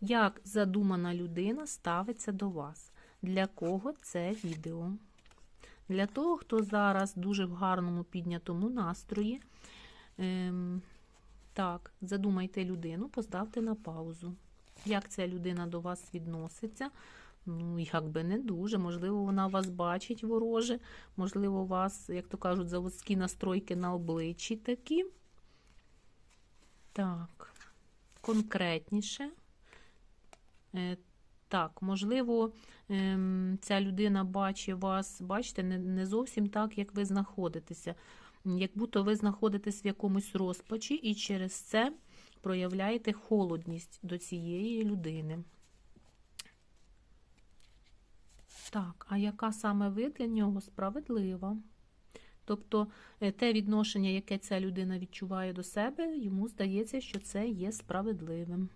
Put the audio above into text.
Як задумана людина ставиться до вас? Для кого це відео? Для того, хто зараз дуже в гарному піднятому настрої. Ем, так, задумайте людину, поставте на паузу. Як ця людина до вас відноситься? Ну, як би не дуже. Можливо, вона вас бачить вороже, можливо, у вас, як то кажуть, заводські настройки на обличчі такі. Так, конкретніше. Е, Так, можливо, ем, ця людина бачить вас, бачите, не, зовсім так, як ви знаходитеся. Як будто ви знаходитесь в якомусь розпачі і через це проявляєте холодність до цієї людини. Так, а яка саме ви для нього справедлива? Тобто е, те відношення, яке ця людина відчуває до себе, йому здається, що це є справедливим.